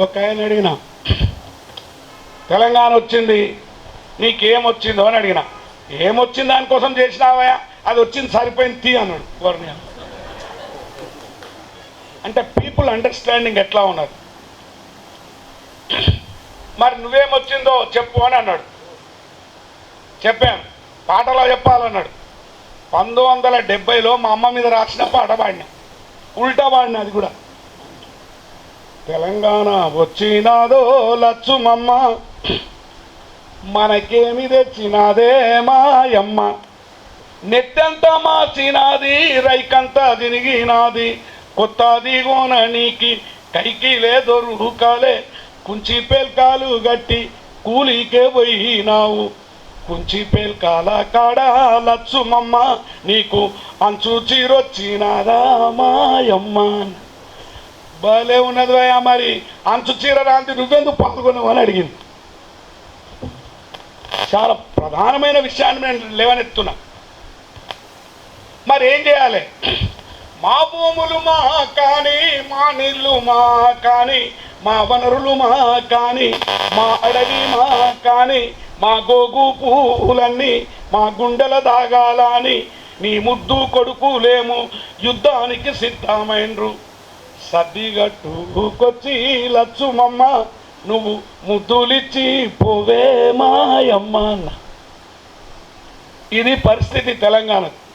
ఒక ఆయన అడిగిన తెలంగాణ వచ్చింది నీకేం వచ్చిందో అని అడిగిన ఏమొచ్చింది దానికోసం చేసినావా అది వచ్చింది సరిపోయింది తీ అన్నాడు ఎవరిని అంటే పీపుల్ అండర్స్టాండింగ్ ఎట్లా ఉన్నది మరి నువ్వేమొచ్చిందో చెప్పు అని అన్నాడు. చెప్పాను పాటలో చెప్పాలన్నాడు. పంతొమ్మిది వందల డెబ్బైలో మా అమ్మ మీద రాసిన పాట పాడినా. ఉల్టా పాడిన అది కూడా. తెలంగాణ వచ్చినాదో లచ్చుమమ్మ. మనకేమి తెచ్చినాదే మాయమ్మ. నెట్టంత మార్చినాది రైకంతా దినిగినాది కొత్త దిగోన నీకి కైకి లేదొరుకాలే కుంచి పేల్కాలు గట్టి కూలికే పోయినావు. కుంచి పేల్కాల కాడ లచ్చుమమ్మ నీకు అంచు చీరొచ్చినాదా మాయమ్మ. భలే ఉన్నది భయ మరి. అంచు చీర రాంతి నువ్వెందుకు పట్టుకున్నావు అని అడిగింది. చాలా ప్రధానమైన విషయాన్ని నేను లేవనెత్తున్నా. మరి ఏం చేయాలి? మా భూములు మా కానీ మా నీళ్ళు మా కానీ మా వనరులు మా కానీ మా అడవి మా కానీ మా గోగు పూలన్నీ మా గుండెల దాగాలని నీ ముద్దు కొడుకులేము యుద్ధానికి సిద్ధమైనరు సర్దిగట్టుకొచ్చి లచ్చుమమ్మ నువ్వు ముద్దులిచ్చి పోవే మాయమ్మ అన్న. ఇది పరిస్థితి తెలంగాణకు